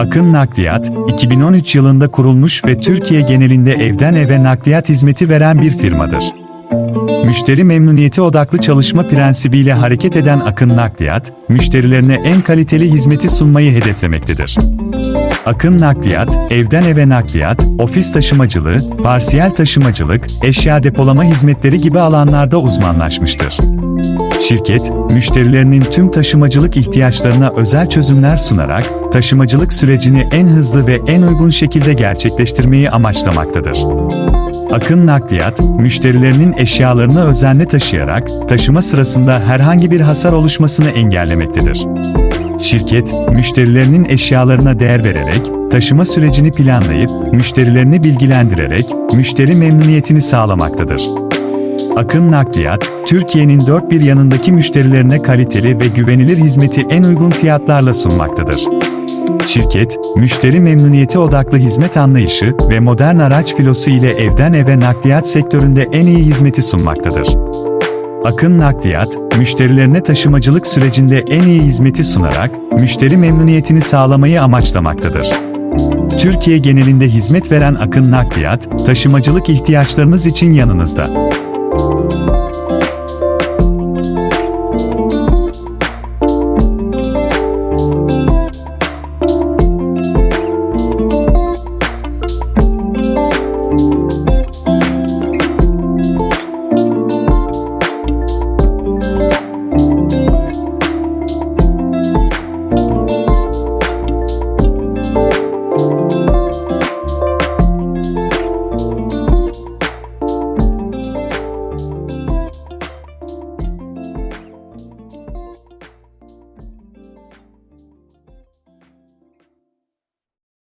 Akın Nakliyat, 2013 yılında kurulmuş ve Türkiye genelinde evden eve nakliyat hizmeti veren bir firmadır. Müşteri memnuniyeti odaklı çalışma prensibiyle hareket eden Akın Nakliyat, müşterilerine en kaliteli hizmeti sunmayı hedeflemektedir. Akın Nakliyat, evden eve nakliyat, ofis taşımacılığı, parsiyel taşımacılık, eşya depolama hizmetleri gibi alanlarda uzmanlaşmıştır. Şirket, müşterilerinin tüm taşımacılık ihtiyaçlarına özel çözümler sunarak, taşımacılık sürecini en hızlı ve en uygun şekilde gerçekleştirmeyi amaçlamaktadır. Akın Nakliyat, müşterilerinin eşyalarını özenle taşıyarak, taşıma sırasında herhangi bir hasar oluşmasını engellemektedir. Şirket, müşterilerinin eşyalarına değer vererek, taşıma sürecini planlayıp, müşterilerini bilgilendirerek, müşteri memnuniyetini sağlamaktadır. Akın Nakliyat, Türkiye'nin dört bir yanındaki müşterilerine kaliteli ve güvenilir hizmeti en uygun fiyatlarla sunmaktadır. Şirket, müşteri memnuniyeti odaklı hizmet anlayışı ve modern araç filosu ile evden eve nakliyat sektöründe en iyi hizmeti sunmaktadır. Akın Nakliyat, müşterilerine taşımacılık sürecinde en iyi hizmeti sunarak, müşteri memnuniyetini sağlamayı amaçlamaktadır. Türkiye genelinde hizmet veren Akın Nakliyat, taşımacılık ihtiyaçlarınız için yanınızda.